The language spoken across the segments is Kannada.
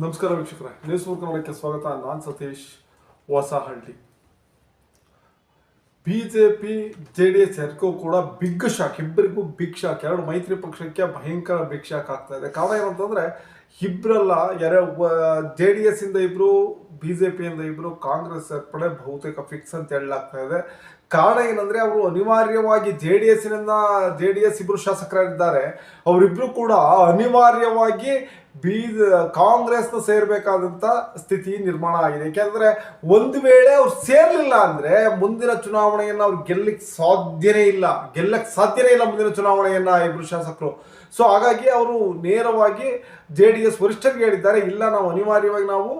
ನಮಸ್ಕಾರ ವೀಕ್ಷಕರೇ, ನ್ಯೂಸ್ ಕನ್ನಡಕ್ಕೆ ಸ್ವಾಗತ. ನಾನು Satish Hosahalli. BJP J D S ಎರಡಕ್ಕೂ ಕೂಡ ಬಿಗ್ ಶಾಕ್, ಇಬ್ಬರಿಗೂ ಬಿಗ್ ಶಾಕ್, ಎರಡು ಮೈತ್ರಿ ಪಕ್ಷಕ್ಕೆ ಭಯಂಕರ ಬಿಗ್ ಶಾಕ್ ಆಗ್ತಾ ಇದೆ. ಕಾರಣ ಏನಂತಂದ್ರೆ ಇಬ್ಬರಲ್ಲ ಎರ ಜೆ ಡಿ ಎಸ್ ಇಂದ ಇಬ್ರು, ಬಿಜೆಪಿಯಿಂದ ಇಬ್ರು, ಕಾಂಗ್ರೆಸ್ ಸೇರ್ಪಡೆ ಬಹುತೇಕ ಫಿಕ್ಸ್ ಅಂತ ಹೇಳಲಾಗ್ತಾ ಇದೆ. ಕಾರಣ ಏನಂದ್ರೆ ಅವರು ಅನಿವಾರ್ಯವಾಗಿ ಜೆ ಡಿ ಎಸ್ನಿಂದ ಜೆ ಡಿ ಎಸ್ ಇಬ್ರು ಶಾಸಕರಾಗಿದ್ದಾರೆ. ಅವರಿಬ್ರು ಕೂಡ ಅನಿವಾರ್ಯವಾಗಿ ಬಿ ಕಾಂಗ್ರೆಸ್ನ ಸೇರ್ಬೇಕಾದಂತ ಸ್ಥಿತಿ ನಿರ್ಮಾಣ ಆಗಿದೆ. ಯಾಕೆಂದ್ರೆ ಒಂದು ವೇಳೆ ಅವ್ರು ಸೇರ್ಲಿಲ್ಲ ಅಂದ್ರೆ ಮುಂದಿನ ಚುನಾವಣೆಯನ್ನ ಅವ್ರು ಗೆಲ್ಲಕ್ಕೆ ಸಾಧ್ಯನೇ ಇಲ್ಲ. ಗೆಲ್ಲಕ್ಕೆ ಸಾಧ್ಯನೇ ಇಲ್ಲ ಮುಂದಿನ ಚುನಾವಣೆಯನ್ನ ಇಬ್ರು ಶಾಸಕರು. ಸೊ ಹಾಗಾಗಿ ಅವರು ನೇರವಾಗಿ ಜೆ ಡಿ ಎಸ್ ವರಿಷ್ಠರಿಗೆ ಹೇಳಿದ್ದಾರೆ, ಇಲ್ಲ, ನಾವು ಅನಿವಾರ್ಯವಾಗಿ ನಾವು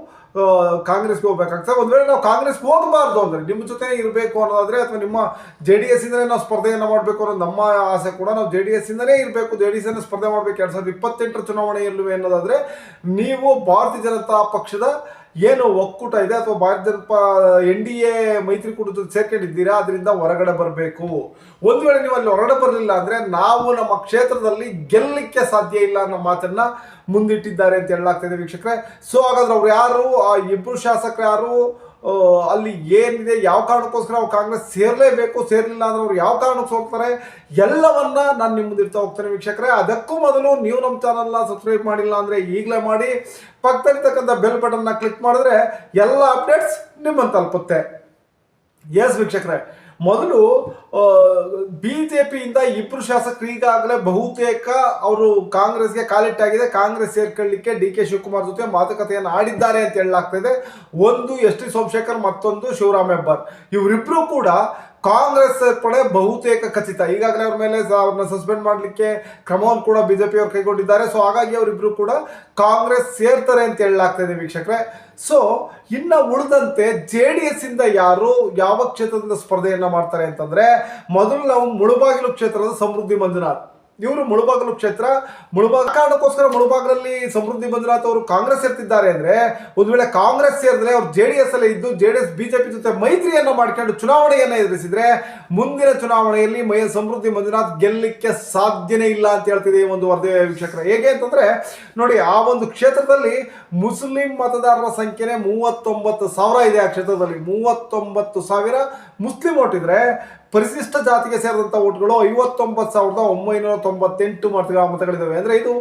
ಕಾಂಗ್ರೆಸ್ಗೆ ಹೋಗ್ಬೇಕಾಗ್ತದೆ ಒಂದ್ ವೇಳೆ ನಾವು ಕಾಂಗ್ರೆಸ್ಗೆ ಹೋಗಬಾರ್ದು ಅಂದ್ರೆ ನಿಮ್ಮ ಜೊತೆ ಇರಬೇಕು ಅನ್ನೋದಾದ್ರೆ ಅಥವಾ ನಿಮ್ಮ ಜೆ ಡಿ ಎಸ್ ಇಂದಲೇ ನಾವು ಸ್ಪರ್ಧೆಯನ್ನು ಮಾಡಬೇಕು ಅನ್ನೋದು ನಮ್ಮ ಆಸೆ ಕೂಡ ನಾವು ಜೆ ಡಿ ಎಸ್ ಇಂದಲೇ ಇರಬೇಕು, ಜೆ ಡಿ ಎಸ್ ಸ್ಪರ್ಧೆ ಮಾಡಬೇಕು. ಎರಡ್ ಸಾವಿರದ ಇಪ್ಪತ್ತೆಂಟರ ಚುನಾವಣೆಯಲ್ಲೂ ಅನ್ನೋದಾದ್ರೆ ನೀವು ಭಾರತೀಯ ಜನತಾ ಪಕ್ಷದ ಏನು ಒಕ್ಕೂಟ ಇದೆ ಅಥವಾ ಭಾರತೀಯ ಜನತಾ ಎನ್ ಡಿ ಎ ಮೈತ್ರಿಕೂಟದ ಸೇರ್ಕೊಂಡಿದ್ದೀರಾ, ಅದರಿಂದ ಹೊರಗಡೆ ಬರಬೇಕು. ಒಂದು ವೇಳೆ ನೀವು ಅಲ್ಲಿ ಹೊರಗಡೆ ಬರಲಿಲ್ಲ ಅಂದರೆ ನಾವು ನಮ್ಮ ಕ್ಷೇತ್ರದಲ್ಲಿ ಗೆಲ್ಲಲಿಕ್ಕೆ ಸಾಧ್ಯ ಇಲ್ಲ ಅನ್ನೋ ಮಾತನ್ನ ಮುಂದಿಟ್ಟಿದ್ದಾರೆ ಅಂತ ಹೇಳಲಾಗ್ತಿದೆ ವೀಕ್ಷಕರೇ. ಸೊ ಹಾಗಾದ್ರೆ ಅವ್ರು ಯಾರು? ಆ ಇಬ್ಬರು ಶಾಸಕರು ಯಾರು? ಅಲ್ಲಿ ಏನಿದೆ, ಯಾವ ಕಾರಣಕ್ಕೋಸ್ಕರ ಅವ್ರು ಕಾಂಗ್ರೆಸ್ ಸೇರಲೇಬೇಕು, ಸೇರಲಿಲ್ಲ ಅಂದ್ರೆ ಅವ್ರು ಯಾವ ಕಾರಣಕ್ಕೆ ಹೋಗ್ತಾರೆ ಎಲ್ಲವನ್ನ ನಾನು ನಿಮ್ಮ ಮುಂದಿರ್ತಾ ಹೋಗ್ತೇನೆ ವೀಕ್ಷಕರೇ. ಅದಕ್ಕೂ ಮೊದಲು ನೀವು ನಮ್ಮ ಚಾನಲ್ನ ಸಬ್ಸ್ಕ್ರೈಬ್ ಮಾಡಿಲ್ಲ ಅಂದ್ರೆ ಈಗಲೇ ಮಾಡಿ. ಪಕ್ಕದಲ್ಲಿರ್ತಕ್ಕಂಥ ಬೆಲ್ ಬಟನ್ನ ಕ್ಲಿಕ್ ಮಾಡಿದ್ರೆ ಎಲ್ಲ ಅಪ್ಡೇಟ್ಸ್ ನಿಮ್ಮನ್ನು ತಲುಪುತ್ತೆ. ಎಸ್ ವೀಕ್ಷಕರೇ. ಮೊದಲು ಬಿ ಜೆ ಪಿಯಿಂದ ಇಬ್ಬರು ಶಾಸಕರು ಈಗಾಗಲೇ ಬಹುತೇಕ ಅವರು ಕಾಂಗ್ರೆಸ್ಗೆ ಕಾಲಿಟ್ಟಾಗಿದೆ. ಕಾಂಗ್ರೆಸ್ ಸೇರ್ಕೊಳ್ಳಿಕ್ಕೆ ಡಿ ಕೆ ಶಿವಕುಮಾರ್ ಜೊತೆ ಮಾತುಕತೆಯನ್ನು ಆಡಿದ್ದಾರೆ ಅಂತ ಹೇಳಲಾಗ್ತಿದೆ ಒಂದು ಎಸ್ ಟಿ ಸೋಮಶೇಖರ್, ಮತ್ತೊಂದು ಶಿವರಾಮ್ ಹೆಬ್ಬಾರ್. ಇವರಿಬ್ರು ಕೂಡ ಕಾಂಗ್ರೆಸ್ ಸೇರ್ಪಡೆ ಬಹುತೇಕ ಖಚಿತ. ಈಗಾಗಲೇ ಅವ್ರ ಮೇಲೆ ಅವ್ರನ್ನ ಸಸ್ಪೆಂಡ್ ಮಾಡಲಿಕ್ಕೆ ಕ್ರಮವನ್ನು ಕೂಡ ಬಿಜೆಪಿ ಅವರು ಕೈಗೊಂಡಿದ್ದಾರೆ. ಸೊ ಹಾಗಾಗಿ ಅವರಿಬ್ರು ಕೂಡ ಕಾಂಗ್ರೆಸ್ ಸೇರ್ತಾರೆ ಅಂತ ಹೇಳಲಾಗ್ತಿದೆ ವೀಕ್ಷಕರೇ. ಸೊ ಇನ್ನ ಉಳಿದಂತೆ ಜೆ ಡಿ ಎಸ್ ಇಂದ ಯಾರು ಯಾವ ಕ್ಷೇತ್ರದಿಂದ ಸ್ಪರ್ಧೆಯನ್ನ ಮಾಡ್ತಾರೆ ಅಂತಂದ್ರೆ, ಮೊದಲು ನಾವು ಮುಳುಬಾಗಿಲು ಕ್ಷೇತ್ರದ ಸಮೃದ್ಧಿ ಮಂಜುನಾಥ್. ಇವರು ಮುಳುಬಾಗಲು ಕ್ಷೇತ್ರ, ಮುಳುಬಾಗ ಕಾರಣಕ್ಕೋಸ್ಕರ ಮುಳುಬಾಗಲಲ್ಲಿ ಸಮೃದ್ಧಿ ಮಂಜುನಾಥ್ ಅವರು ಕಾಂಗ್ರೆಸ್ ಸೇರ್ತಿದ್ದಾರೆ ಅಂದ್ರೆ ಒಂದು ವೇಳೆ ಕಾಂಗ್ರೆಸ್ ಸೇರಿದ್ರೆ ಅವ್ರು ಜೆ ಡಿ ಎಸ್ ಅಲ್ಲೇ ಇದ್ದು ಜೆ ಡಿ ಎಸ್ ಬಿಜೆಪಿ ಜೊತೆ ಮೈತ್ರಿಯನ್ನ ಮಾಡ್ಕೊಂಡು ಚುನಾವಣೆಯನ್ನ ಎದುರಿಸಿದ್ರೆ ಮುಂದಿನ ಚುನಾವಣೆಯಲ್ಲಿ ಮೈ ಸಮೃದ್ಧಿ ಮಂಜುನಾಥ್ ಗೆಲ್ಲಲಿಕ್ಕೆ ಸಾಧ್ಯನೇ ಇಲ್ಲ ಅಂತ ಹೇಳ್ತಿದೆ ಈ ಒಂದು ವರದಿ ವೀಕ್ಷಕರ. ಹೇಗೆ ಅಂತಂದ್ರೆ ನೋಡಿ, ಆ ಒಂದು ಕ್ಷೇತ್ರದಲ್ಲಿ ಮುಸ್ಲಿಂ ಮತದಾರರ ಸಂಖ್ಯೆನೇ ಮೂವತ್ತೊಂಬತ್ತು ಸಾವಿರ ಇದೆ ಆ ಕ್ಷೇತ್ರದಲ್ಲಿ. ಮೂವತ್ತೊಂಬತ್ತು ಸಾವಿರ ಮುಸ್ಲಿಂ ಓಟ್ ಇದ್ರೆ ಪರಿಶಿಷ್ಟ ಜಾತಿಗೆ ಸೇರಿದಂಥ ಓಟ್ಗಳು ಐವತ್ತೊಂಬತ್ತು ಸಾವಿರದ ಒಂಬೈನೂರ ತೊಂಬತ್ತೆಂಟು ಮತಗಳ ಮತಗಳಿದ್ದಾವೆ ಅಂದರೆ ಇದು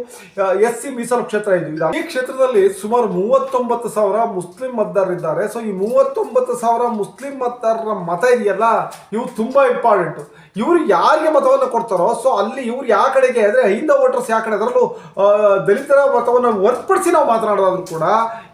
ಎಸ್ ಸಿ ಮೀಸಲು ಕ್ಷೇತ್ರ ಇದು. ಇದು. ಈ ಕ್ಷೇತ್ರದಲ್ಲಿ ಸುಮಾರು ಮೂವತ್ತೊಂಬತ್ತು ಸಾವಿರ ಮುಸ್ಲಿಂ ಮತದಾರರಿದ್ದಾರೆ. ಸೊ ಈ ಮೂವತ್ತೊಂಬತ್ತು ಸಾವಿರ ಮುಸ್ಲಿಂ ಮತದಾರರ ಮತ ಇದೆಯಲ್ಲ, ಇವು ತುಂಬ ಇಂಪಾರ್ಟೆಂಟ್ ಇವರು ಯಾರಿಗೆ ಮತವನ್ನು ಕೊಡ್ತಾರೋ ಸೊ ಅಲ್ಲಿ ಇವ್ರು ಯಾವ ಕಡೆಗೆ ಅಂದರೆ ಹಿಂದ ವೋಟರ್ಸ್ ಯಾವ ಕಡೆ, ಅದರಲ್ಲೂ ದಲಿತರ ಮತವನ್ನು ಹೊರತುಪಡಿಸಿ ನಾವು ಮಾತನಾಡೋದಾದ್ರೂ ಕೂಡ,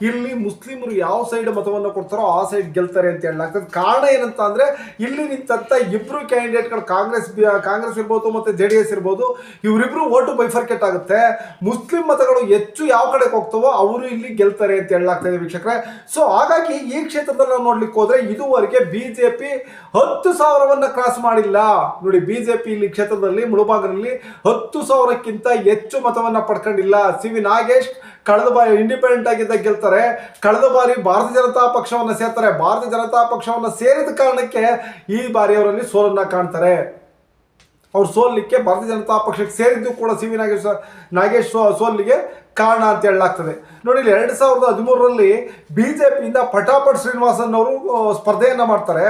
ಇಲ್ಲಿ ಮುಸ್ಲಿಮರು ಯಾವ ಸೈಡ್ ಮತವನ್ನು ಕೊಡ್ತಾರೋ ಆ ಸೈಡ್ ಗೆಲ್ತಾರೆ ಅಂತ ಹೇಳಲಾಗ್ತದೆ. ಕಾರಣ ಏನಂತ ಅಂದರೆ, ಇಲ್ಲಿ ನಿಂತಂತ ಇಬ್ಬರು ಕ್ಯಾಂಡಿಡೇಟ್ಗಳು ಕಾಂಗ್ರೆಸ್ ಬಿ- ಕಾಂಗ್ರೆಸ್ ಇರ್ಬೋದು ಮತ್ತು ಜೆ ಡಿ ಎಸ್ ಇರ್ಬೋದು ಇವರಿಬ್ಬರು ಓಟು ಬೈಫರ್ಕೆಟ್ ಆಗುತ್ತೆ. ಮುಸ್ಲಿಂ ಮತಗಳು ಹೆಚ್ಚು ಯಾವ ಕಡೆಗೆ ಹೋಗ್ತವೋ ಅವರು ಇಲ್ಲಿ ಗೆಲ್ತಾರೆ ಅಂತ ಹೇಳಲಾಗ್ತದೆ ವೀಕ್ಷಕರೇ. ಸೊ ಹಾಗಾಗಿ ಈ ಕ್ಷೇತ್ರದಲ್ಲಿ ನಾವು ನೋಡ್ಲಿಕ್ಕೆ ಹೋದ್ರೆ ಇದುವರೆಗೆ ಬಿಜೆಪಿ ಹತ್ತು ಸಾವಿರವನ್ನು ಕ್ರಾಸ್ ಮಾಡಿಲ್ಲ. ನೋಡಿ ಬಿಜೆಪಿ ಇಲ್ಲಿ ಕ್ಷೇತ್ರದಲ್ಲಿ ಮುಳುಬಾಗರಲ್ಲಿ ಹತ್ತು ಸಾವಿರಕ್ಕಿಂತ ಹೆಚ್ಚು ಮತವನ್ನ ಪಡ್ಕೊಂಡಿಲ್ಲ. ಸಿ ವಿ ನಾಗೇಶ್ ಕಳೆದ ಬಾರಿ ಇಂಡಿಪೆಂಡೆಂಟ್ ಆಗಿದ್ದ ಗೆಲ್ತಾರೆ. ಕಳೆದ ಬಾರಿ ಭಾರತೀಯ ಜನತಾ ಪಕ್ಷವನ್ನ ಸೇರ್ತಾರೆ. ಭಾರತೀಯ ಜನತಾ ಪಕ್ಷವನ್ನ ಸೇರಿದ ಕಾರಣಕ್ಕೆ ಈ ಬಾರಿ ಅವರಲ್ಲಿ ಸೋಲನ್ನ ಕಾಣ್ತಾರೆ. ಅವ್ರು ಸೋಲಿಕ್ಕೆ ಭಾರತೀಯ ಜನತಾ ಪಕ್ಷಕ್ಕೆ ಸೇರಿದ್ದು ಕೂಡ ಸಿ ವಿ ನಾಗೇಶ್ ನಾಗೇಶ್ ಸೋಲಿಗೆ ಕಾರಣ ಅಂತ ಹೇಳಲಾಗ್ತದೆ. ನೋಡಿ, ಇಲ್ಲಿ ಎರಡು ಸಾವಿರದ ಹದಿಮೂರರಲ್ಲಿ ಬಿ ಜೆ ಪಿಯಿಂದ ಪಟಾಪಟ್ ಶ್ರೀನಿವಾಸನ್ ಅವರು ಸ್ಪರ್ಧೆಯನ್ನು ಮಾಡ್ತಾರೆ.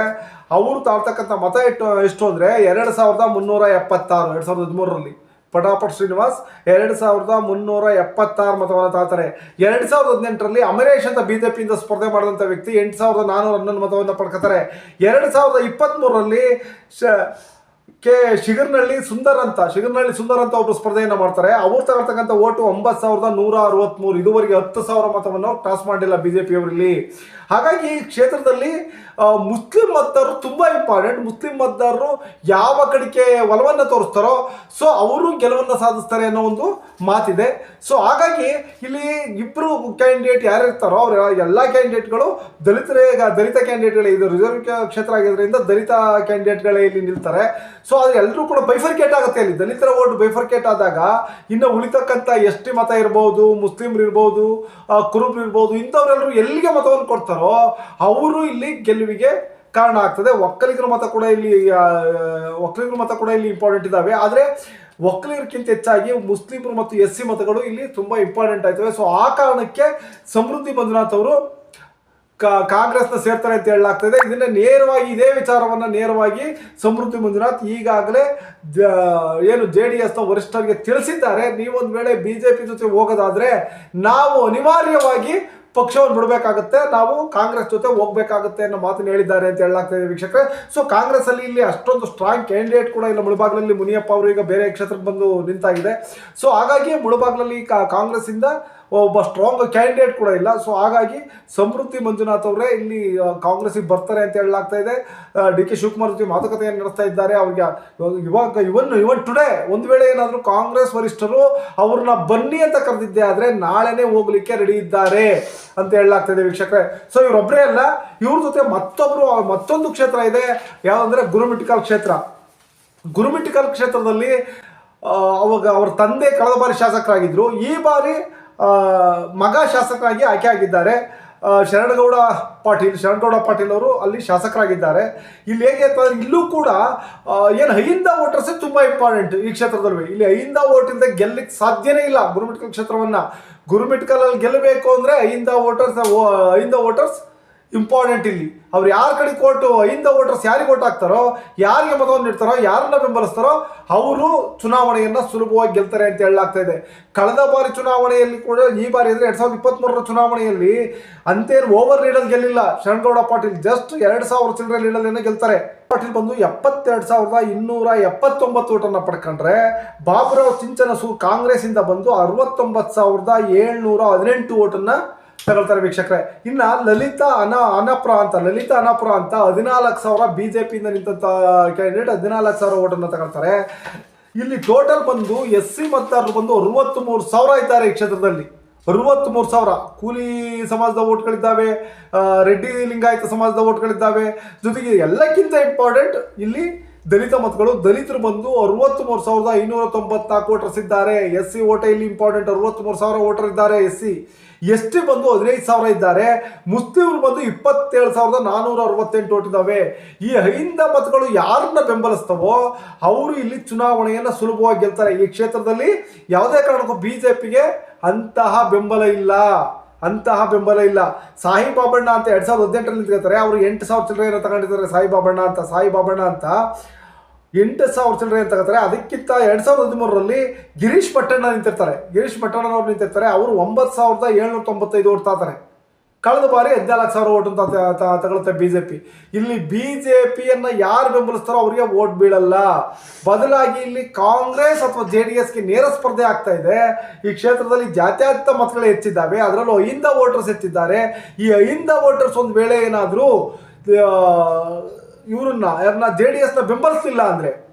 ಅವರು ತಾಳ್ತಕ್ಕಂಥ ಮತ ಎಷ್ಟು ಎಷ್ಟು ಅಂದರೆ ಎರಡು ಸಾವಿರದ ಮುನ್ನೂರ ಎಪ್ಪತ್ತಾರು, ಎರಡು ಸಾವಿರದ ಹದಿಮೂರರಲ್ಲಿ. ಪಟಾಪಟ್ ಶ್ರೀನಿವಾಸ್ ಎರಡು ಸಾವಿರದ ಮುನ್ನೂರ ಎಪ್ಪತ್ತಾರು ಮತವನ್ನು ತಾಳ್ತಾರೆ. ಎರಡು ಸಾವಿರದ ಹದಿನೆಂಟರಲ್ಲಿ ಅಮರೇಶ್ ಅಂತ ಪಿಯಿಂದ ಸ್ಪರ್ಧೆ ಮಾಡಿದಂಥ ವ್ಯಕ್ತಿ ಎಂಟು ಸಾವಿರದ ನಾನ್ನೂರ ಹನ್ನೊಂದು ಮತವನ್ನು ಪಡ್ಕೊತಾರೆ. ಎರಡು ಸಾವಿರದ ಇಪ್ಪತ್ತ್ಮೂರರಲ್ಲಿ ಶ ಕೆ ಶಿಗರ್ನಹಳ್ಳಿ ಸುಂದರ್ ಅಂತ ಶಿಗರ್ನಹಳ್ಳಿ ಸುಂದರ್ ಅಂತ ಒಬ್ರು ಸ್ಪರ್ಧೆಯನ್ನು ಮಾಡ್ತಾರೆ. ಅವ್ರು ತಗೊಳ್ತಕ್ಕಂಥ ಓಟು ಒಂಬತ್ತು ಸಾವಿರದ ನೂರ ಅರವತ್ಮೂರು, ಇದುವರೆಗೆ ಹತ್ತು ಸಾವಿರ ಮತವನ್ನು ಕ್ರಾಸ್ ಮಾಡಿಲ್ಲ ಬಿಜೆಪಿ ಅವರಲ್ಲಿ ಹಾಗಾಗಿ ಈ ಕ್ಷೇತ್ರದಲ್ಲಿ ಮುಸ್ಲಿಂ ಮತದಾರರು ತುಂಬ ಇಂಪಾರ್ಟೆಂಟ್ ಮುಸ್ಲಿಂ ಮತದಾರರು ಯಾವ ಕಡೆಗೆ ಒಲವನ್ನು ತೋರಿಸ್ತಾರೋ ಸೊ ಅವರು ಗೆಲುವನ್ನು ಸಾಧಿಸ್ತಾರೆ ಅನ್ನೋ ಒಂದು ಮಾತಿದೆ. ಸೊ ಹಾಗಾಗಿ ಇಲ್ಲಿ ಇಬ್ಬರು ಕ್ಯಾಂಡಿಡೇಟ್ ಯಾರು ಇರ್ತಾರೋ, ಅವ್ರ ಎಲ್ಲ ಕ್ಯಾಂಡಿಡೇಟ್ಗಳು ದಲಿತರೇ, ದಲಿತ ಕ್ಯಾಂಡಿಡೇಟ್ಗಳೇ ಇದು ರಿಸರ್ವ್ ಕ್ಷೇತ್ರ ಆಗಿರೋದ್ರಿಂದ ದಲಿತ ಕ್ಯಾಂಡಿಡೇಟ್ಗಳೇ ಇಲ್ಲಿ ನಿಲ್ತಾರೆ. ಸೊ ಅದು ಎಲ್ಲರೂ ಕೂಡ ಬೈಫರ್ಕೇಟ್ ಆಗುತ್ತೆ ಇಲ್ಲಿ ದಲಿತರ ಓಟ್ ಬೈಫರ್ಕೇಟ್ ಆದಾಗ ಇನ್ನು ಉಳಿತಕ್ಕಂಥ ಎಸ್ ಟಿ ಮತ ಇರ್ಬೋದು, ಮುಸ್ಲಿಮ್ರು ಇರ್ಬೋದು ಕುರುಬ್ರು ಇರ್ಬೋದು ಇಂಥವ್ರೆಲ್ಲರೂ ಎಲ್ಲಿಗೆ ಮತವನ್ನು ಕೊಡ್ತಾರೋ? ಅವರು ಇಲ್ಲಿ ಗೆಲುವಿಗೆ ಕಾರಣ ಆಗ್ತದೆ. ಒಕ್ಕಲಿಗರ ಮತ ಕೂಡ ಇಲ್ಲಿ ಒಕ್ಕಲಿಗರ ಮತ ಕೂಡ ಇಲ್ಲಿ ಇಂಪಾರ್ಟೆಂಟ್ ಇದ್ದಾವೆ ಆದರೆ ಒಕ್ಕಲಿಗರಿಗಿಂತ ಹೆಚ್ಚಾಗಿ ಮುಸ್ಲಿಮರು ಮತ್ತು ಎಸ್ ಸಿ ಮತಗಳು ಇಲ್ಲಿ ತುಂಬಾ ಇಂಪಾರ್ಟೆಂಟ್ ಆಯ್ತವೆ ಸೊ ಆ ಕಾರಣಕ್ಕೆ ಸಮೃದ್ಧಿ ಮಂಜುನಾಥ್ ಅವರು ಕಾಂಗ್ರೆಸ್ನ ಸೇರ್ತಾರೆ ಅಂತ ಹೇಳಲಾಗ್ತದೆ. ಇದನ್ನ ನೇರವಾಗಿ ಇದೇ ವಿಚಾರವನ್ನ ನೇರವಾಗಿ ಸಮೃದ್ಧಿ ಮಂಜುನಾಥ್ ಈಗಾಗಲೇ, ಜ- ಏನು ಜೆ ಡಿ ಎಸ್ನ ವರಿಷ್ಠರಿಗೆ ತಿಳಿಸಿದ್ದಾರೆ. ನೀವೊಂದು ವೇಳೆ ಬಿಜೆಪಿ ಜೊತೆ ಹೋಗೋದಾದರೆ ನಾವು ಅನಿವಾರ್ಯವಾಗಿ ಪಕ್ಷವನ್ನು ಬಿಡಬೇಕಾಗುತ್ತೆ, ನಾವು ಕಾಂಗ್ರೆಸ್ ಜೊತೆ ಹೋಗ್ಬೇಕಾಗುತ್ತೆ ಅನ್ನೋ ಮಾತನ್ನು ಹೇಳಿದ್ದಾರೆ ಅಂತ ಹೇಳಲಾಗ್ತದೆ ವೀಕ್ಷಕರೇ. ಸೊ ಕಾಂಗ್ರೆಸ್ ಅಲ್ಲಿ ಇಲ್ಲಿ ಅಷ್ಟೊಂದು ಸ್ಟ್ರಾಂಗ್ ಕ್ಯಾಂಡಿಡೇಟ್ ಕೂಡ ಇಲ್ಲ. ಮುಳುಬಾಗ್ಲಲ್ಲಿ ಮುನಿಯಪ್ಪ ಅವರು ಈಗ ಬೇರೆ ಕ್ಷೇತ್ರಕ್ಕೆ ಬಂದು ನಿಂತಾಗಿದೆ. ಸೊ ಹಾಗಾಗಿ ಮುಳುಬಾಗ್ಲಲ್ಲಿ ಕಾಂಗ್ರೆಸ್ ಇಂದ ಒಬ್ಬ ಸ್ಟ್ರಾಂಗ್ ಕ್ಯಾಂಡಿಡೇಟ್ ಕೂಡ ಇಲ್ಲ. ಸೊ ಹಾಗಾಗಿ ಸಮೃದ್ಧಿ ಮಂಜುನಾಥ್ ಅವರೇ ಇಲ್ಲಿ ಕಾಂಗ್ರೆಸ್ಗೆ ಬರ್ತಾರೆ ಅಂತ ಹೇಳಲಾಗ್ತಾ ಇದೆ. ಡಿ ಕೆ ಶಿವಕುಮಾರ್ ಜೊತೆ ಮಾತುಕತೆಯನ್ನು ನಡೆಸ್ತಾ ಇದ್ದಾರೆ. ಅವ್ರಿಗೆ ಇವಾಗ- ಇವನ್ ಇವನ್ ಟುಡೇ ಒಂದು ವೇಳೆ ಏನಾದರೂ ಕಾಂಗ್ರೆಸ್ ವರಿಷ್ಠರು ಅವ್ರನ್ನ ಬನ್ನಿ ಅಂತ ಕರೆದಿದ್ದೆ ಆದರೆ ನಾಳೆನೇ ಹೋಗ್ಲಿಕ್ಕೆ ರೆಡಿ ಇದ್ದಾರೆ ಅಂತ ಹೇಳಲಾಗ್ತಾ ಇದೆ ವೀಕ್ಷಕರೇ. ಸೊ ಇವರೊಬ್ಬರೇ ಅಲ್ಲ, ಇವ್ರ ಜೊತೆ ಮತ್ತೊಬ್ರು, ಮತ್ತೊಂದು ಕ್ಷೇತ್ರ ಇದೆ. ಯಾವಂದ್ರೆ ಗುರುಮಿಟಿಕಲ್ ಕ್ಷೇತ್ರ. ಗುರುಮಿಟ್ಟಿಕಲ್ ಕ್ಷೇತ್ರದಲ್ಲಿ ಅವಾಗ ಅವ್ರ ತಂದೆ ಕಳೆದ ಬಾರಿ ಶಾಸಕರಾಗಿದ್ರು. ಈ ಬಾರಿ ಮಗ ಶಾಸಕರಾಗಿ ಆಯ್ಕೆ ಆಗಿದ್ದಾರೆ. ಶರಣಗೌಡ ಪಾಟೀಲ್ ಶರಣಗೌಡ ಪಾಟೀಲ್ ಅವರು ಅಲ್ಲಿ ಶಾಸಕರಾಗಿದ್ದಾರೆ. ಇಲ್ಲಿ ಹೇಗೆ ಅಂತಂದ್ರೆ ಇಲ್ಲೂ ಕೂಡ ಏನು ಅಹಿಂದ ವೋಟರ್ಸ್ ತುಂಬ ಇಂಪಾರ್ಟೆಂಟ್ ಈ ಕ್ಷೇತ್ರದಲ್ಲಿ ಇಲ್ಲಿ ಅಹಿಂದ ಓಟಿಂದ ಗೆಲ್ಲಕ್ಕೆ ಸಾಧ್ಯನೇ ಇಲ್ಲ ಗುರುಮಿಟ್ಕಲ್ ಕ್ಷೇತ್ರವನ್ನ. ಗುರುಮಿಟ್ಕಲಲ್ಲಿ ಗೆಲ್ಲಬೇಕು ಅಂದ್ರೆ AHINDA voters AHINDA voters important ಇಲ್ಲಿ. ಅವ್ರು ಯಾರ ಕಡೆ ಕೋಟು ಹಿಂದ ವೋಟರ್ಸ್ ಯಾರಿಗೆ ಓಟ್ ಹಾಕ್ತಾರೋ, ಯಾರಿಗೆ ಮತವನ್ನು ನೀಡ್ತಾರೋ, ಯಾರನ್ನ ಬೆಂಬಲಿಸ್ತಾರೋ, ಅವರು ಚುನಾವಣೆಯನ್ನ ಸುಲಭವಾಗಿ ಗೆಲ್ತಾರೆ ಅಂತ ಹೇಳಲಾಗ್ತಾ ಇದೆ. ಕಳೆದ ಬಾರಿ ಚುನಾವಣೆಯಲ್ಲಿ ಕೂಡ, ಈ ಬಾರಿ ಅಂದರೆ ಎರಡು ಸಾವಿರದ ಇಪ್ಪತ್ತ್ ಚುನಾವಣೆಯಲ್ಲಿ ಅಂತೇನು ಓವರ್ ಲೀಡಲ್ಲಿ ಗೆಲ್ಲಿಲ್ಲ. ಶರಣಗೌಡ ಪಾಟೀಲ್ ಜಸ್ಟ್ ಎರಡ್ ಸಾವಿರ ಚಿಲ್ಲರೆ ಲೀಡಲ್ಲಿ ಗೆಲ್ತಾರೆ. ಪಾಟೀಲ್ ಬಂದು ಎಪ್ಪತ್ತೆರಡು ಸಾವಿರದ ಇನ್ನೂರ ಎಪ್ಪತ್ತೊಂಬತ್ತು ಓಟನ್ನ ಪಡ್ಕೊಂಡ್ರೆ, ಬಾಬುರಾವ್ ಚಿಂಚನಸು ಕಾಂಗ್ರೆಸ್ ಇಂದ ಬಂದು ಅರವತ್ತೊಂಬತ್ತು ಸಾವಿರದ ಏಳ್ನೂರ ಹದಿನೆಂಟು ಓಟನ್ನ ತಗೊಳ್ತಾರೆ ವೀಕ್ಷಕರೇ. ಇನ್ನ ಲಲಿತಾ ಅನ ಅನಪುರ ಅಂತ, ಲಲಿತಾ ಅನಪುರ ಅಂತ ಹದಿನಾಲ್ಕು ಸಾವಿರ ಬಿಜೆಪಿಯಿಂದ ನಿಂತ ಕ್ಯಾಂಡಿಡೇಟ್ ಹದಿನಾಲ್ಕು ಸಾವಿರ ಓಟನ್ನು ತಗೊಳ್ತಾರೆ. ಇಲ್ಲಿ ಟೋಟಲ್ ಬಂದು ಎಸ್ ಸಿ ಮತದಾರರು ಬಂದು ಅರವತ್ತ್ ಮೂರು ಸಾವಿರ ಇದ್ದಾರೆ ಈ ಕ್ಷೇತ್ರದಲ್ಲಿ. ಅರವತ್ತ್ ಮೂರು ಸಾವಿರ. ಕೂಲಿ ಸಮಾಜದ ಓಟ್ಗಳಿದ್ದಾವೆ ರೆಡ್ಡಿ ಲಿಂಗಾಯತ ಸಮಾಜದ ಓಟ್ಗಳಿದ್ದಾವೆ ಜೊತೆಗೆ ಎಲ್ಲಕ್ಕಿಂತ ಇಂಪಾರ್ಟೆಂಟ್ ಇಲ್ಲಿ ದಲಿತ ಮತಗಳು, ದಲಿತರು ಬಂದು ಅರವತ್ತ್ ಮೂರು ಸಾವಿರದ ಐನೂರ ತೊಂಬತ್ನಾಲ್ಕು ವೋಟರ್ಸ್ ಇದ್ದಾರೆ ಎಸ್ ಸಿ ಓಟ, ಇಲ್ಲಿ ಇಂಪಾರ್ಟೆಂಟ್ ಅರವತ್ತ್ ಮೂರು ಸಾವಿರ ವೋಟರ್ ಇದ್ದಾರೆ ಎಸ್ ಸಿ. ಎಸ್ ಟಿ ಬಂದು ಹದಿನೈದು ಸಾವಿರ ಇದ್ದಾರೆ. ಮುಸ್ಲಿಮರು ಬಂದು ಇಪ್ಪತ್ತೇಳು ಸಾವಿರದ ನಾನೂರ ಅರವತ್ತೆಂಟು ವೋಟ್ ಇದ್ದಾವೆ. ಈ ಐಂದ ಮತಗಳು ಯಾರನ್ನ ಬೆಂಬಲಿಸ್ತವೋ, ಅವರು ಇಲ್ಲಿ ಚುನಾವಣೆಯನ್ನು ಸುಲಭವಾಗಿ ಗೆಲ್ತಾರೆ. ಈ ಕ್ಷೇತ್ರದಲ್ಲಿ ಯಾವುದೇ ಕಾರಣಕ್ಕೂ ಬಿಜೆಪಿಗೆ ಅಂತಹ ಬೆಂಬಲ ಇಲ್ಲ. ಅಂತಹ ಬೆಂಬಲ ಇಲ್ಲ. ಸಾಯಿ ಬಾಬಣ್ಣ ಅಂತ ಎರಡು ಸಾವಿರದ ಹದಿನೆಂಟರಲ್ಲಿ ನಿಂತ್ಕೊತಾರೆ ಅವರು ಎಂಟು ಸಾವಿರ ಚಿಲ್ಲರೆ ತಗೊಂಡಿದ್ದಾರೆ ಸಾಯಿ ಬಾಬಣ್ಣ ಅಂತ. ಸಾಯಿ ಬಾಬಣ್ಣ ಅಂತ ಎಂಟು ಸಾವಿರ ಚಿಲ್ಲರೆ ಅಂತ ತಗೋತಾರೆ ಅದಕ್ಕಿಂತ ಎರಡು ಸಾವಿರದ ಹದಿಮೂರರಲ್ಲಿ ಗಿರೀಶ್ ಪಟ್ಟಣ್ಣ ನಿಂತಿರ್ತಾರೆ. ಗಿರೀಶ್ ಪಟ್ಟಣ್ಣನವ್ರು ನಿಂತಿರ್ತಾರೆ. ಅವರು ಒಂಬತ್ತು ಸಾವಿರದ ಏಳ್ನೂರ ತೊಂಬತ್ತೈದು ಓಟ್ ತಾತಾರೆ. ಕಳೆದ ಬಾರಿ ಹದಿನಾಲ್ಕು ಸಾವಿರ ಓಟ್ ಅಂತ ತಗೊಳುತ್ತೆ ಬಿ ಜೆ ಪಿ ಇಲ್ಲಿ ಬಿ ಜೆ ಪಿಯನ್ನು ಯಾರು ಬೆಂಬಲಿಸ್ತಾರೋ ಅವರಿಗೆ ಓಟ್ ಬೀಳಲ್ಲ. ಬದಲಾಗಿ ಇಲ್ಲಿ ಕಾಂಗ್ರೆಸ್ ಅಥವಾ ಜೆ ಡಿ ಎಸ್ಗೆ ನೇರ ಸ್ಪರ್ಧೆ ಆಗ್ತಾ ಇದೆ. ಈ ಕ್ಷೇತ್ರದಲ್ಲಿ ಜಾತ್ಯಾತೀತ ಮತಗಳು ಹೆಚ್ಚಿದ್ದಾವೆ. ಅದರಲ್ಲೂ ಅಹಿಂದ ವೋಟರ್ಸ್ ಹೆಚ್ಚಿದ್ದಾರೆ ಈ ಅಹಿಂದ ವೋಟರ್ಸ್ ಒಂದು ವೇಳೆ ಏನಾದರೂ ಇವ್ರನ್ನ ಯಾರನ್ನ ಜೆ ಡಿ ಎಸ್ನ ಬೆಂಬಲಿಸಲಿಲ್ಲ ಅಂದ್ರೆ,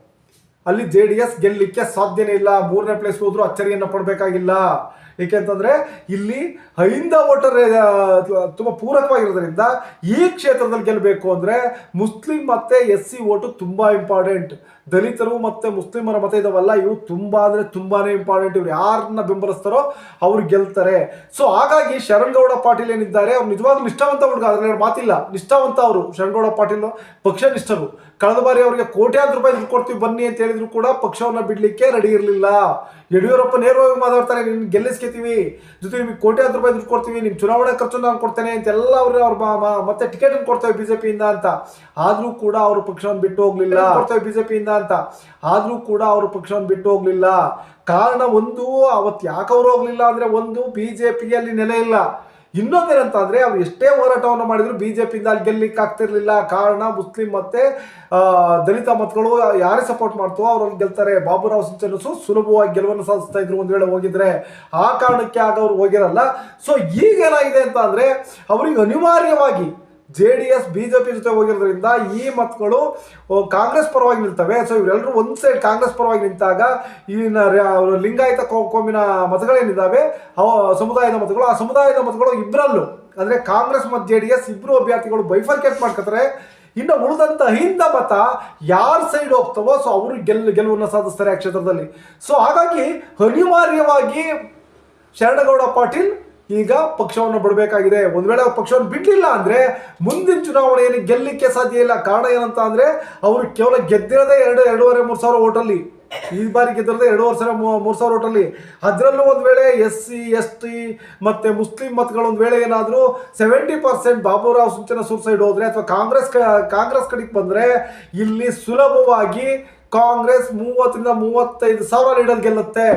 ಅಲ್ಲಿ ಜೆ ಡಿ ಎಸ್ ಗೆಲ್ಲಲಿಕ್ಕೆ ಸಾಧ್ಯನೇ ಇಲ್ಲ. ಮೂರನೇ ಪ್ಲೇಸ್ ಹೋದ್ರು ಅಚ್ಚರಿಯನ್ನು ಪಡಬೇಕಾಗಿಲ್ಲ. ಏಕೆಂತಂದ್ರೆ ಇಲ್ಲಿ ಹೈಂದ ವೋಟರ್ ತುಂಬ ಪೂರಕವಾಗಿರೋದ್ರಿಂದ ಈ ಕ್ಷೇತ್ರದಲ್ಲಿ ಗೆಲ್ಲಬೇಕು ಅಂದ್ರೆ ಮುಸ್ಲಿಂ ಮತ್ತೆ ಎಸ್ ಸಿ ಓಟು ತುಂಬಾ ಇಂಪಾರ್ಟೆಂಟ್ ದಲಿತರು ಮತ್ತೆ ಮುಸ್ಲಿಮರ ಮತ ಇದಾವಲ್ಲ, ಇವು ತುಂಬಾ ಅಂದರೆ ತುಂಬಾನೇ ಇಂಪಾರ್ಟೆಂಟ್ ಇವ್ರು ಯಾರನ್ನ ಬೆಂಬಲಿಸ್ತಾರೋ ಅವ್ರು ಗೆಲ್ತಾರೆ. ಸೊ ಹಾಗಾಗಿ ಶರಣಗೌಡ ಪಾಟೀಲ್ ಏನಿದ್ದಾರೆ, ಅವ್ರು ನಿಜವಾಗ್ಲೂ ನಿಷ್ಠಾವಂತ ಹುಡುಗ, ಅದ್ರಲ್ಲಿ ಮಾತಿಲ್ಲ. ನಿಷ್ಠಾವಂತ ಅವರು, ಶರಣಗೌಡ ಪಾಟೀಲ್ ಪಕ್ಷ ನಿಷ್ಠರು ಕಳೆದ ಬಾರಿ ಅವರಿಗೆ ಕೋಟ್ಯಾಂತರ ರೂಪಾಯಿ ದುಡ್ಡು ಕೊಡ್ತೀವಿ, ಬನ್ನಿ ಅಂತ ಹೇಳಿದ್ರು ಕೂಡ ಪಕ್ಷವನ್ನ ಬಿಡಲಿಕ್ಕೆ ರೆಡಿ ಇರಲಿಲ್ಲ. ಯಡಿಯೂರಪ್ಪ ನೇರವಾಗಿ ಮಾತಾಡ್ತಾರೆ, ನಿನ್ ಗೆಲ್ಲಿಸ್ಕೊತೀವಿ ಜೊತೆ ನಿಮಗೆ ಹತ್ತು ರೂಪಾಯಿ ದುಡ್ಡು ಕೊಡ್ತೀವಿ ನಿಮ್ಮ ಚುನಾವಣಾ ಖರ್ಚು ನಾನು ಕೊಡ್ತೇನೆ ಅಂತೆಲ್ಲ ಅವ್ರೆ ಅವ್ರ ಮತ್ತೆ ಟಿಕೆಟ್ ಕೊಡ್ತೇವೆ ಬಿಜೆಪಿಯಿಂದ ಅಂತ. ಆದರೂ ಕೂಡ ಅವರು ಪಕ್ಷವನ್ನು ಬಿಟ್ಟು ಹೋಗ್ಲಿಲ್ಲ. ಕೊಡ್ತೇವೆ ಬಿಜೆಪಿಯಿಂದ ಅಂತ. ಆದರೂ ಕೂಡ ಅವರು ಪಕ್ಷವನ್ನು ಬಿಟ್ಟು ಹೋಗ್ಲಿಲ್ಲ. ಕಾರಣ ಒಂದು, ಅವತ್ತು ಯಾಕೆ ಅವ್ರು ಹೋಗ್ಲಿಲ್ಲ ಅಂದ್ರೆ ಒಂದು, ಬಿಜೆಪಿಯಲ್ಲಿ ನೆಲೆ ಇಲ್ಲ. ಇನ್ನೊಂದೇನಂತ ಅಂದ್ರೆ ಅವ್ರು ಎಷ್ಟೇ ಹೋರಾಟವನ್ನು ಮಾಡಿದ್ರು ಪಿಯಿಂದ ಅಲ್ಲಿ ಗೆಲ್ಲಿಕ್ಕೆ ಆಗ್ತಿರ್ಲಿಲ್ಲ. ಕಾರಣ ಮುಸ್ಲಿಂ ಮತ್ತೆ ದಲಿತ ಮತಗಳು ಯಾರೇ ಸಪೋರ್ಟ್ ಮಾಡ್ತೋ ಅವ್ರು ಅಲ್ಲಿ ಗೆಲ್ತಾರೆ. ಬಾಬುರಾವ್ ಸಿಂಚನಸು ಸುಲಭವಾಗಿ ಗೆಲುವನ್ನು ಸಾಧಿಸ್ತಾ ಇದ್ರು ಒಂದ್ ವೇಳೆ ಹೋಗಿದ್ರೆ. ಆ ಕಾರಣಕ್ಕೆ ಆಗ ಅವ್ರು ಹೋಗಿರಲ್ಲ. ಸೊ ಈಗ ಏನಾಗಿದೆ ಅಂತ ಅಂದ್ರೆ, ಅವ್ರಿಗೆ ಅನಿವಾರ್ಯವಾಗಿ ಜೆ ಡಿ ಎಸ್ ಬಿಜೆಪಿ ಜೊತೆ ಹೋಗಿರೋದ್ರಿಂದ ಈ ಮತಗಳು ಕಾಂಗ್ರೆಸ್ ಪರವಾಗಿ ನಿಲ್ತವೆ. ಸೊ ಇವರೆಲ್ಲರೂ ಒಂದು ಸೈಡ್ ಕಾಂಗ್ರೆಸ್ ಪರವಾಗಿ ನಿಂತಾಗ ಈ ಲಿಂಗಾಯತ ಕೋಮಿನ ಮತಗಳೇನಿದ್ದಾವೆ ಸಮುದಾಯದ ಮತಗಳು, ಆ ಸಮುದಾಯದ ಮತಗಳು ಇಬ್ಬರಲ್ಲೂ ಅಂದ್ರೆ ಕಾಂಗ್ರೆಸ್ ಮತ್ತು ಜೆ ಡಿ ಎಸ್ ಇಬ್ಬರು ಅಭ್ಯರ್ಥಿಗಳು ಬೈಫರ್ಕೇಟ್ ಮಾಡ್ಕೊತಾರೆ ಇನ್ನು ಉಳಿದಂತ ಹಿಂದ ಮತ ಯಾರ ಸೈಡ್ ಹೋಗ್ತವೋ ಸೊ ಅವರು ಗೆಲ್, ಗೆಲುವನ್ನು ಸಾಧಿಸ್ತಾರೆ ಆ ಕ್ಷೇತ್ರದಲ್ಲಿ. ಸೊ ಹಾಗಾಗಿ ಅನಿವಾರ್ಯವಾಗಿ ಶರಣಗೌಡ ಪಾಟೀಲ್ ಈಗ ಪಕ್ಷವನ್ನು ಬಿಡಬೇಕಾಗಿದೆ. ಒಂದು ವೇಳೆ ಪಕ್ಷವನ್ನು ಬಿಡಲಿಲ್ಲ ಅಂದ್ರೆ ಮುಂದಿನ ಚುನಾವಣೆಯಲ್ಲಿ ಗೆಲ್ಲಲಿಕ್ಕೆ ಸಾಧ್ಯ ಇಲ್ಲ. ಕಾರಣ ಏನಂತ ಅಂದರೆ ಅವರು ಕೇವಲ ಗೆದ್ದಿರೋದೇ ಎರಡು, ಎರಡೂವರೆ, ಮೂರು ಸಾವಿರ ಓಟಲ್ಲಿ ಈ ಬಾರಿ ಗೆದ್ದಿರೋದೇ ಎರಡೂವರೆ ಸಾವಿರ ಮೂರು ಸಾವಿರ ಓಟಲ್ಲಿ ಅದರಲ್ಲೂ ಒಂದು ವೇಳೆ ಎಸ್ ಸಿ, ಎಸ್ ಟಿ ಮತ್ತು ಮುಸ್ಲಿಂ ಮತಗಳು ಒಂದು ವೇಳೆ ಏನಾದರೂ ಸೆವೆಂಟಿ ಪರ್ಸೆಂಟ್ ಬಾಬುರಾವ್ ಸುಂಚನ ಸೂಸೈಡ್ ಸೈಡ್ ಹೋದರೆ ಅಥವಾ ಕಾಂಗ್ರೆಸ್ ಕಾಂಗ್ರೆಸ್ ಕಡೆಗೆ ಬಂದರೆ ಇಲ್ಲಿ ಸುಲಭವಾಗಿ ಕಾಂಗ್ರೆಸ್ ಮೂವತ್ತರಿಂದ ಮೂವತ್ತೈದು ಸಾವಿರ ಲೀಡರ್ ಗೆಲ್ಲುತ್ತೆ.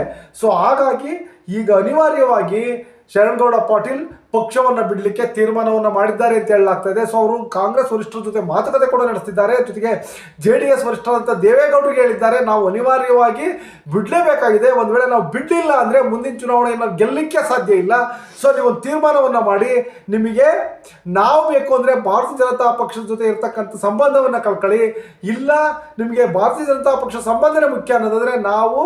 ಸೊ ಹಾಗಾಗಿ ಈಗ ಅನಿವಾರ್ಯವಾಗಿ ಶರಣಗೌಡ ಪಾಟೀಲ್ ಪಕ್ಷವನ್ನ ಬಿಡಲಿಕ್ಕೆ ತೀರ್ಮಾನವನ್ನು ಮಾಡಿದ್ದಾರೆ ಅಂತ ಹೇಳಲಾಗ್ತಾ ಇದೆ. ಸೊ ಅವರು ಕಾಂಗ್ರೆಸ್ ವರಿಷ್ಠರ ಜೊತೆ ಮಾತುಕತೆ ಕೂಡ ನಡೆಸ್ತಿದ್ದಾರೆ. ಜೊತೆಗೆ ಜೆ ಡಿ ಎಸ್ ವರಿಷ್ಠರಂತ ದೇವೇಗೌಡರಿಗೆ ಹೇಳಿದ್ದಾರೆ, ನಾವು ಅನಿವಾರ್ಯವಾಗಿ ಬಿಡಲೇಬೇಕಾಗಿದೆ. ಒಂದು ವೇಳೆ ನಾವು ಬಿಡ್ಲಿಲ್ಲ ಅಂದ್ರೆ ಮುಂದಿನ ಚುನಾವಣೆಯನ್ನು ಗೆಲ್ಲಲಿಕ್ಕೆ ಸಾಧ್ಯ ಇಲ್ಲ. ಸೊ ನೀವು ತೀರ್ಮಾನವನ್ನ ಮಾಡಿ, ನಿಮಗೆ ನಾವು ಬೇಕು ಅಂದರೆ ಭಾರತೀಯ ಜನತಾ ಪಕ್ಷದ ಜೊತೆ ಇರತಕ್ಕಂಥ ಸಂಬಂಧವನ್ನ ಕಳ್ಕೊಳ್ಳಿ. ಇಲ್ಲ, ನಿಮಗೆ ಭಾರತೀಯ ಜನತಾ ಪಕ್ಷ ಸಂಬಂಧನೇ ಮುಖ್ಯ ಅನ್ನೋದಾದ್ರೆ ನಾವು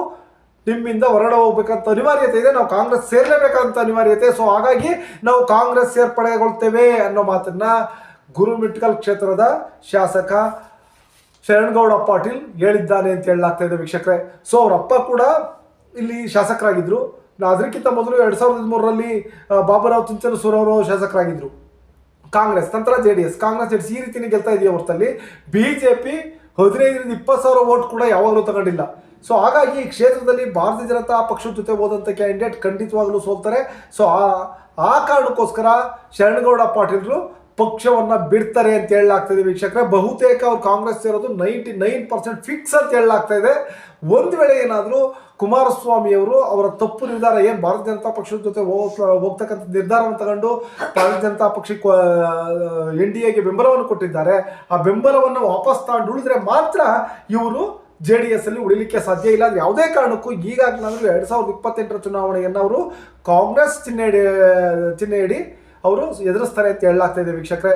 ನಿಮ್ಮಿಂದ ಹೊರಡ ಹೋಗ್ಬೇಕಂತ ಅನಿವಾರ್ಯತೆ ಇದೆ. ನಾವು ಕಾಂಗ್ರೆಸ್ ಸೇರಲೇಬೇಕಂತ ಅನಿವಾರ್ಯತೆ. ಸೊ ಹಾಗಾಗಿ ನಾವು ಕಾಂಗ್ರೆಸ್ ಸೇರ್ಪಡೆಗೊಳ್ತೇವೆ ಅನ್ನೋ ಮಾತನ್ನ ಗುರುಮಿಟ್ಕಲ್ ಕ್ಷೇತ್ರದ ಶಾಸಕ ಶರಣಗೌಡ ಪಾಟೀಲ್ ಹೇಳಿದ್ದಾನೆ ಅಂತ ಹೇಳಲಾಗ್ತಾ ಇದೆ ವೀಕ್ಷಕರೇ. ಸೊ ಅವರಪ್ಪ ಕೂಡ ಇಲ್ಲಿ ಶಾಸಕರಾಗಿದ್ದರು ಅದಕ್ಕಿಂತ ಮೊದಲು ಎರಡು ಸಾವಿರದ ಹದಿಮೂರರಲ್ಲಿ ಬಾಬುರಾವ್ ಚಿಂಚನಸೂರ್ ಅವರು ಶಾಸಕರಾಗಿದ್ದರು ಕಾಂಗ್ರೆಸ್ ನಂತರ J D S, Congress J ಈ ರೀತಿನೇ ಗೆಲ್ತಾ ಇದೆಯಾ ಹೊರತಲ್ಲಿ. ಬಿ ಜೆ ಪಿ ಹದಿನೈದರಿಂದ ಇಪ್ಪತ್ತು ಸಾವಿರ ವೋಟ್ ಕೂಡ ಯಾವಾಗಲೂ ತಗೊಂಡಿಲ್ಲ. ಸೊ ಹಾಗಾಗಿ ಈ ಕ್ಷೇತ್ರದಲ್ಲಿ ಭಾರತೀಯ ಜನತಾ ಪಕ್ಷದ ಜೊತೆ ಹೋದಂಥ ಕ್ಯಾಂಡಿಡೇಟ್ ಖಂಡಿತವಾಗಲೂ ಸೋಲ್ತಾರೆ. ಸೊ ಆ ಆ ಕಾರಣಕ್ಕೋಸ್ಕರ ಶರಣಗೌಡ ಪಾಟೀಲ್ರು ಪಕ್ಷವನ್ನು ಬಿಡ್ತಾರೆ ಅಂತ ಹೇಳಲಾಗ್ತಾ ಇದೆ ವೀಕ್ಷಕರೇ. ಬಹುತೇಕ ಅವ್ರು ಕಾಂಗ್ರೆಸ್ ಸೇರೋದು ನೈಂಟಿ ನೈನ್ ಪರ್ಸೆಂಟ್ ಫಿಕ್ಸ್ ಅಂತ ಹೇಳಲಾಗ್ತಾ ಇದೆ. ಒಂದು ವೇಳೆ ಏನಾದರೂ ಕುಮಾರಸ್ವಾಮಿ ಅವರು ಅವರ ತಪ್ಪು ನಿರ್ಧಾರ ಏನು ಭಾರತೀಯ ಜನತಾ ಪಕ್ಷದ ಜೊತೆ ಹೋಗ್, ಹೋಗ್ತಕ್ಕಂಥ ನಿರ್ಧಾರವನ್ನು ತಗೊಂಡು ಭಾರತೀಯ ಜನತಾ ಪಕ್ಷಕ್ಕೆ ಎನ್ ಡಿ ಎಗೆ ಬೆಂಬಲವನ್ನು ಕೊಟ್ಟಿದ್ದಾರೆ. ಆ ಬೆಂಬಲವನ್ನು ವಾಪಸ್ ತಗೊಂಡು ಉಳಿದ್ರೆ ಮಾತ್ರ ಇವರು ಜೆ ಡಿ ಎಸ್ ಅಲ್ಲಿ ಉಳಿಲಿಕ್ಕೆ ಸಾಧ್ಯ ಇಲ್ಲ. ಯಾವುದೇ ಕಾರಣಕ್ಕೂ ಈಗಾಗಲಾದರೂ ಎರಡ್ ಸಾವಿರದ ಇಪ್ಪತ್ತೆಂಟರ ಚುನಾವಣೆಯನ್ನು ಅವರು ಕಾಂಗ್ರೆಸ್ ಚಿಹ್ನೆ ಚಿಹ್ನೆ ಹಿಡಿ ಅವರು ಎದುರಿಸ್ತಾರೆ ಅಂತ ಹೇಳಲಾಗ್ತಾ ಇದೆ ವೀಕ್ಷಕರೇ.